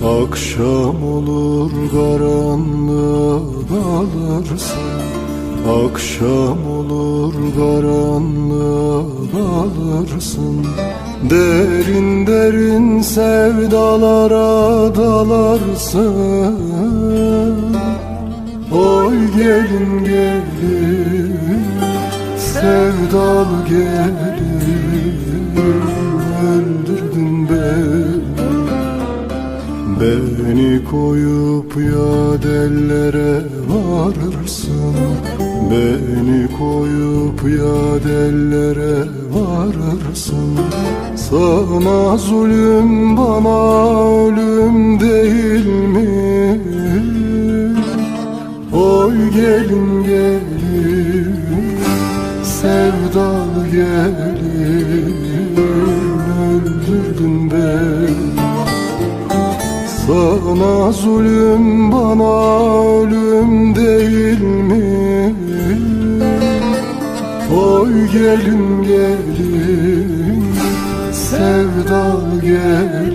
Akşam olur karanlığa dalırsın Akşam olur karanlığa dalırsın Derin derin sevdalara dalarsın Oy gelin gelin sevdalı gelin Beni koyup ya dellere varırsın. Beni koyup ya dellere varırsın. Sana zulüm bana ölüm değil mi? Oy gelin gelin sevdalı gelin sana zulüm bana ölüm değil mi? Oy gelin gelin sevdal gelin